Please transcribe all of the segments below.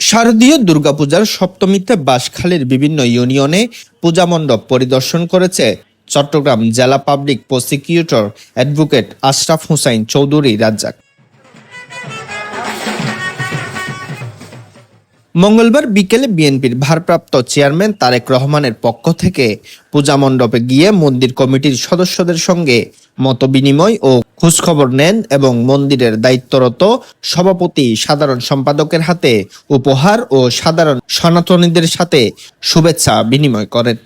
শারদীয় দুর্গাপূজার সপ্তমীতে বাঁশখালীর বিভিন্ন ইউনিয়নে পূজা মণ্ডপ পরিদর্শন করেছে চট্টগ্রাম জেলা public prosecutor advocate Ashraf Hussain Chowdhury Razzak. মঙ্গলবার বিকেলে বিএনপির ভারপ্রাপ্ত চেয়ারম্যান তারেক রহমানের পক্ষ থেকে পূজা মণ্ডপে গিয়ে মন্দির কমিটির সদস্যদের সঙ্গে মতবিনিময় ও খোঁজখবর নেন এবং মন্দিরের দায়িত্বরত সভাপতি, সাধারণ সম্পাদকের হাতে উপহার ও সাধারণ সনাতনীদের সাথে শুভেচ্ছা বিনিময় করেন।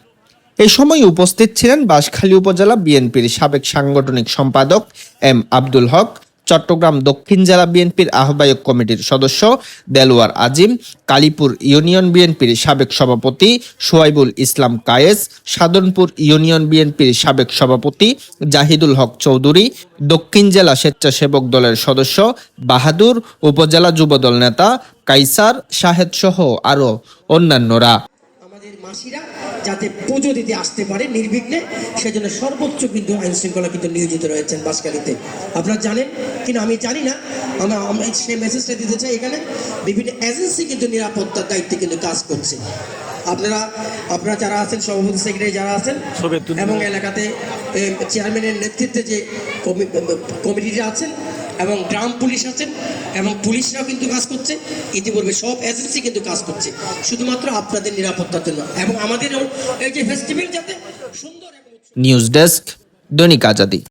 এই সময় উপস্থিত ছিলেন বাঁশখালী উপজেলা বিএনপির সাবেক সাংগঠনিক সম্পাদক এম আব্দুল হক চট্টগ্রাম দক্ষিণ জেলা বিএনপির আহ্বায়ক কমিটির সদস্য দেলোয়ার আজিম, কালীপুর ইউনিয়ন বিএনপির সাবেক সভাপতি সোয়াইবুল ইসলাম কায়েস, সাধনপুর ইউনিয়ন বিএনপির সাবেক সভাপতি জাহিদুল হক চৌধুরী, দক্ষিণ জেলা স্বেচ্ছাসেবক দলের সদস্য বাহাদুর, উপজেলা যুবদল নেতা কাইসার, শাহেদ সহ আরও অন্যান্যরা। আমাদের মাসিরা যাতে পুজো দিতে আসতে পারে নির্বিঘ্নে। সেজন্য সর্বোচ্চ কিন্তু আইন শৃঙ্খলা কিন্তু নিয়োজিত রয়েছেন বাসকালীতে আপনারা জানেন কিন্তু আমি জানি না আমরা আমি সে মেসেজটা দিতে চাই এখানে বিভিন্ন এজেন্সি কিন্তু নিরাপত্তার দায়িত্বে কিন্তু কাজ করছে। আপনারা আপনারা যারা আছেন সভাপতি সেক্রেটারি যারা আছেন এবং এলাকাতে চেয়ারম্যানের নেতৃত্বে যে কমি- কমিটিরা আছেন এবং গ্রাম পুলিশ আছেন এবং পুলিশরাও কিন্তু কাজ করছে। ইতিপূর্বে সব এজেন্সি কিন্তু কাজ করছে। শুধুমাত্র আপনাদের নিরাপত্তার জন্য। এবং আমাদেরও এই যে ফেস্টিভ্যাল যাতে সুন্দর নিউজ ডেস্ক দৈনিক আজাদি